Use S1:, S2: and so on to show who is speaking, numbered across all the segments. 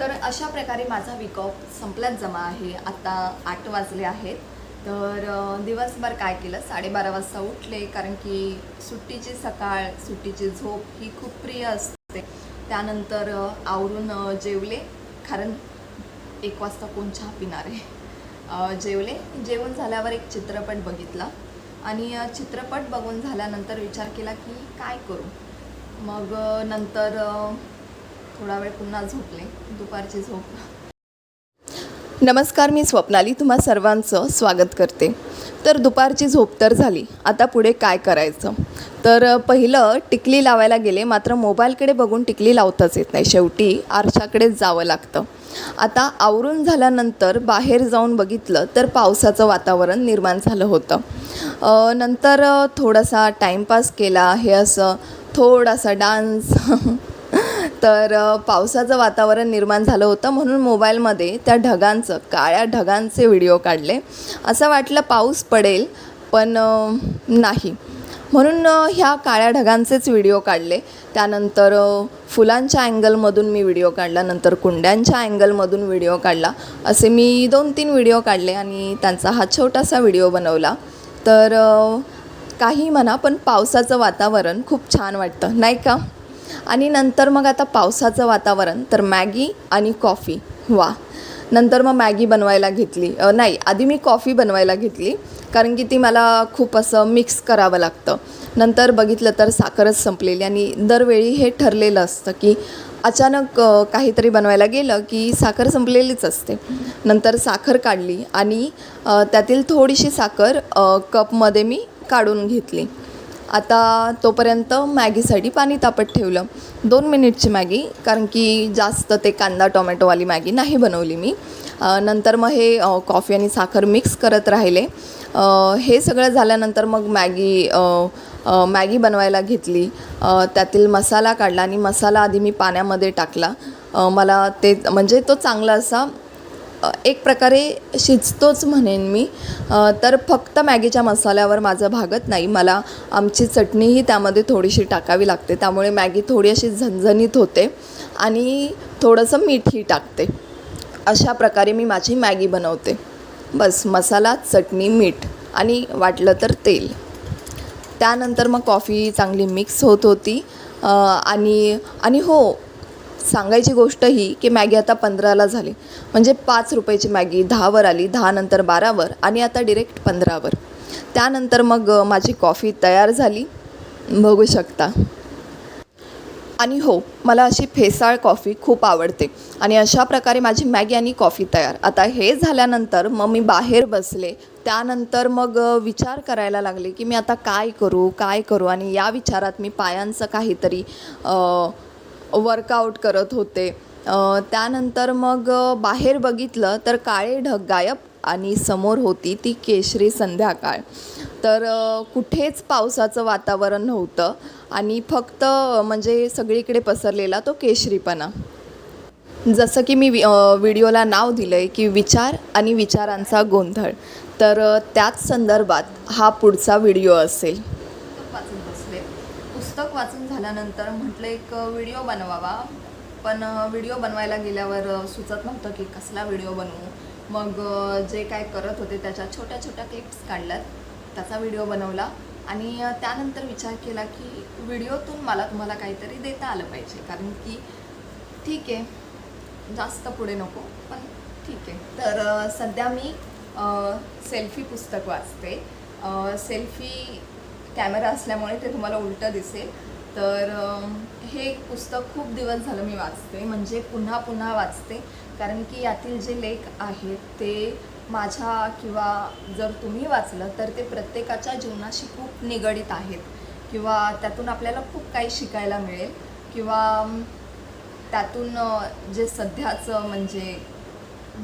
S1: तर अशा प्रकारे माझा विकॉप संपल्यात जमा आहे. आता आठ वाजले आहेत. तर दिवसभर काय केलं? साडेबारा वाजता उठले कारण की सुट्टीची सकाळ सुट्टीची झोप ही खूप प्रिय असते. त्यानंतर आवरून जेवले कारण एक वाजता कोण चहा पिणार आहे? जेवले. जेवण झाल्यावर एक चित्रपट बघितला आणि चित्रपट बघून झाल्यानंतर विचार केला की काय करू? मग नंतर थोडा वेळ पुन्हा झोपले. दुपारची झोप.
S2: नमस्कार मी स्वप्नाली. तुम्हा सर्वांचं स्वागत करते. तर दुपारची झोप तर झाली. आता पुढे काय करायचं? तर पहिलं टिकली लावायला गेले. मात्र मोबाईलकडे बघून टिकली लावताच येत नाही. शेवटी आरशाकडेच जावं लागतं. आता आवरून झाल्यानंतर बाहेर जाऊन बघितलं तर पावसाचं वातावरण निर्माण झालं होतं. नंतर थोडासा टाईमपास केला. हे असं थोडासा डान्स तर पावसाचं वातावरण निर्माण झालं होतं म्हणून मोबाईलमध्ये त्या ढगांचं काळ्या ढगांचे व्हिडिओ काढले. असं वाटलं पाऊस पडेल पण नाही. म्हणून ह्या काळ्या ढगांचेच व्हिडिओ काढले. त्यानंतर फुलांच्या अँगलमधून मी व्हिडिओ काढला नंतर कुंड्यांच्या अँगलमधून व्हिडिओ काढला. असे मी दोन तीन व्हिडिओ काढले आणि त्यांचा हा छोटासा व्हिडिओ बनवला. तर काही म्हणा पण पावसाचं वातावरण खूप छान वाटतं. नाही का? आणि नंतर मग आता पावसाचं वातावरण तर मॅगी आणि कॉफी. वा. नंतर मग मॅगी बनवायला घेतली. नाही आधी मी कॉफी बनवायला घेतली कारण की ती मला खूप असं मिक्स करावं लागतं. नंतर बघितलं तर साखरच संपलेली आणि दरवेळी हे ठरलेलं असतं की अचानक काहीतरी बनवायला गेलं की साखर संपलेलीच असते. नंतर साखर काढली आणि त्यातील थोडीशी साखर कपमध्ये मी काढून घेतली. आता तोपर्यंत मॅगीसाठी पाणी तापत ठेवलं. दोन मिनिटची मॅगी कारण की जास्त ते कांदा टोमॅटोवाली मॅगी नाही बनवली मी. नंतर मग हे कॉफी आणि साखर मिक्स करत राहिले. हे सगळं झाल्यानंतर मग मॅगी मॅगी बनवायला घेतली. त्यातील मसाला काढला आणि मसाला आधी मी पाण्यामध्ये टाकला. मला ते म्हणजे तो चांगला असा एक प्रकारे शिजतोच म्हणेन मी. तर फक्त मॅगीच्या मसाल्यावर माझं भागत नाही. मला आमची चटणीही त्यामध्ये थोडीशी टाकावी लागते. त्यामुळे मॅगी थोडी अशी झणझणीत होते आणि थोडंसं मीठही टाकते. अशा प्रकारे मी माझी मॅगी बनवते. बस मसाला चटणी मीठ आणि वाटलं तर तेल. त्यानंतर मग कॉफी चांगली मिक्स होत होती. आणि आणि हो सांगायची गोष्ट ही की मॅगी आता पंधराला झाली. म्हणजे पाच रुपयाची मॅगी दहावर आली दहा नंतर बारावर आणि आता डिरेक्ट पंधरावर. त्यानंतर मग माझी कॉफी तयार झाली. बघू शकता. आणि हो मला अशी फेसाळ कॉफी खूप आवडते. आणि अशा प्रकारे माझी मॅगी आणि कॉफी तयार. आता हे झाल्यानंतर मग मी बाहेर बसले. त्यानंतर मग विचार करायला लागले की मी आता काय करू काय करू? आणि या विचारात मी पायांचं काहीतरी वर्कआउट करत होते. त्यानंतर मग बाहेर बघितलं तर काळे ढग गायब आणि समोर होती ती केशरी संध्याकाळ. तर कुठेच पावसाचं वातावरण नव्हतं आणि फक्त म्हणजे सगळीकडे पसरलेला तो केशरीपणा. जसं की मी व्हिडिओला नाव दिलं आहे की विचार आणि विचारांचा गोंधळ. तर त्याच संदर्भात हा पुढचा व्हिडिओ असेल.
S1: पुस्तक वाचून झाल्यानंतर म्हटलं एक व्हिडिओ बनवावा. पण व्हिडिओ बनवायला गेल्यावर सुचत नव्हतं की कसला व्हिडिओ बनवू. मग जे काय करत होते त्याच्या छोट्या छोट्या क्लिप्स काढल्यात. त्याचा व्हिडिओ बनवला आणि त्यानंतर विचार केला की व्हिडिओतून मला तुम्हाला काहीतरी देता आलं पाहिजे. कारण की ठीक आहे जास्त पुढे नको पण ठीक आहे. तर सध्या मी सेल्फी पुस्तक वाचते. सेल्फी कॅमेरा असल्यामुळे ते तुम्हाला उलटं दिसेल. तर हे पुस्तक खूप दिवस झालं मी वाचते म्हणजे पुन्हा पुन्हा वाचते. कारण की यातील जे लेख आहेत ते माझ्या किंवा जर तुम्ही वाचलं तर ते प्रत्येकाच्या जीवनाशी खूप निगडीत आहेत. किंवा त्यातून आपल्याला खूप काही शिकायला मिळेल. किंवा त्यातून जे सध्याचं म्हणजे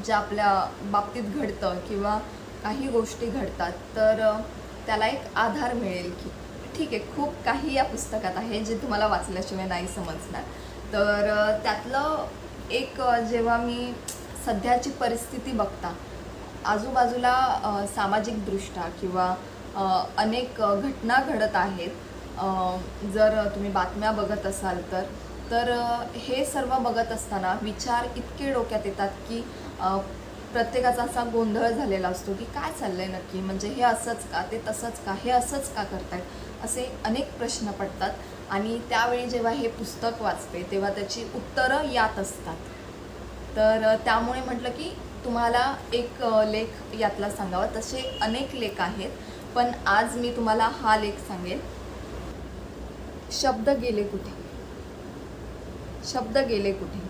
S1: जे आपल्या बाबतीत घडतं किंवा काही गोष्टी घडतात. तर त्याला एक आधार मिळेल की. ठीक आहे खूप काही या पुस्तकात आहे जे तुम्हाला वाचल्याशिवाय नाही समजणार. तर त्यातलं एक जेव्हा मी सध्याची परिस्थिती बघता आजूबाजूला सामाजिकदृष्ट्या किंवा अनेक घटना घडत आहेत जर तुम्ही बातम्या बघत असाल तर तर हे सर्व बघत असताना विचार इतके डोक्यात येतात की प्रत्येकाचा असा गोंधळ झालेला असतो की काय चाललं आहे नक्की? म्हणजे हे असंच का? ते तसंच का? हे असंच का करतायत? असे अनेक प्रश्न पडतात. आणि त्यावेळी जेव्हा हे पुस्तक वाचते तेव्हा त्याची उत्तरं यात असतात. तर त्यामुळे म्हटलं की तुम्हाला एक लेख यातला सांगावा. तसे अनेक लेख आहेत. पण आज मी तुम्हाला हा लेख सांगेल. शब्द गेले कुठे? शब्द गेले कुठे?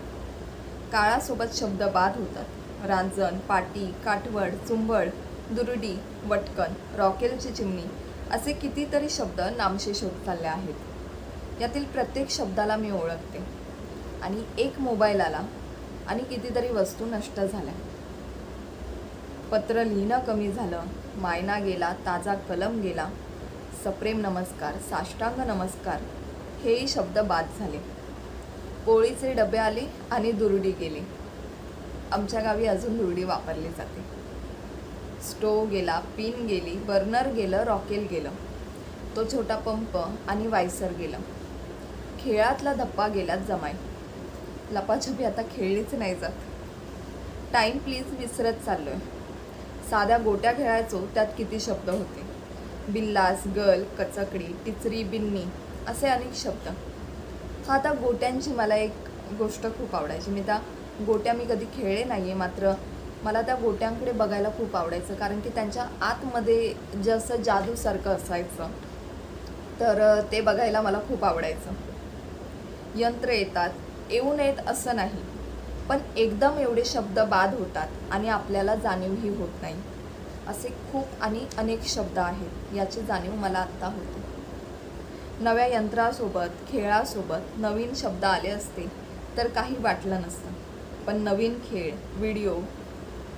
S1: काळासोबत शब्द बाद होतात. रांजण पाटी काठवड चुंबळ दुरडी वटकन रॉकेलची चिमणी असे कितीतरी शब्द नामशेष होत चालले आहेत. यातील प्रत्येक शब्दाला मी ओळखते. आणि एक मोबाईल आला आणि कितीतरी वस्तू नष्ट झाल्या. पत्र लिहिणं कमी झालं मायना गेला ताजा कलम गेला सप्रेम नमस्कार साष्टांग नमस्कार हेही शब्द बाद झाले. पोळीचे डबे आले आणि दुरुडी गेली. आमच्या गावी अजून लुरडी वापरली जाते. स्टोव गेला पिन गेली बर्नर गेलं रॉकेल गेलं. तो छोटा पंप आणि वायसर गेलं. खेळातला धप्पा गेलाच जमाय लपाछपी आता खेळलीच नाही जात. टाईम प्लीज विसरत चाललोय. साध्या गोट्या खेळायचो त्यात किती शब्द होते. बिल्लास गल कचकडी टिचरी बिन्नी असे अनेक शब्द. हा आता गोट्यांची मला एक गोष्ट खूप आवडायची. मी त्या गोट्या मी कधी खेळले नाही आहे मात्र मला त्या गोट्यांकडे बघायला खूप आवडायचं कारण की त्यांच्या आतमध्ये जसं जादूसारखं असायचं तर ते बघायला मला खूप आवडायचं. यंत्र येतात येऊ नयेत असं नाही पण एकदम एवढे शब्द बाद होतात आणि आपल्याला जाणीवही होत नाही. असे खूप आणि अनेक शब्द आहेत याची जाणीव मला आत्ता होते. नव्या यंत्रासोबत खेळासोबत नवीन शब्द आले असते तर काही वाटलं नसतं. पण नवीन खेळ व्हिडिओ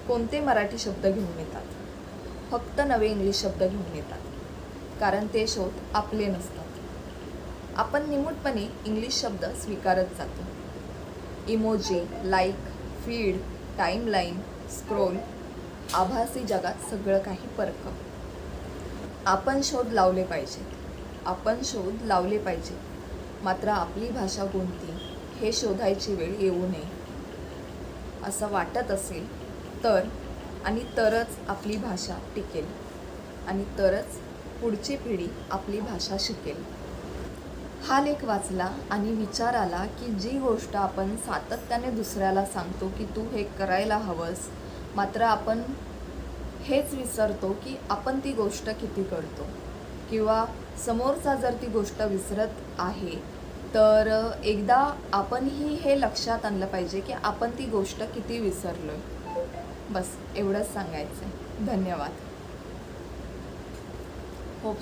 S1: कोणते मराठी शब्द घेऊन येतात? फक्त नवे इंग्लिश शब्द घेऊन येतात. कारण ते शोध आपले नसतात. आपण निमूटपणे इंग्लिश शब्द स्वीकारत जातो. Emoji like feed timeline scroll आभासी जगात सगळं काही परक आपण शोध लावले पाहिजे. आपण शोध लावले पाहिजे. मात्र आपली भाषा कोणती हे शोधायची वेळ येऊ नये. असं वाटत असेल तर आणि तरच आपली भाषा टिकेल आणि तरच पुढची पिढी आपली भाषा शिकेल. हा लेख वाचला आणि विचार आला की जी गोष्ट आपण सातत्याने दुसऱ्याला सांगतो की तू हे करायला हवंस मात्र आपण हेच विसरतो की आपण ती गोष्ट किती करतो किंवा समोरचा जर ती गोष्ट विसरत आहे तर एकदा आपणही हे लक्षात आणलं पाहिजे की आपण ती गोष्ट किती विसरलोय. बस एवढंच सांगायचं आहे धन्यवाद. होप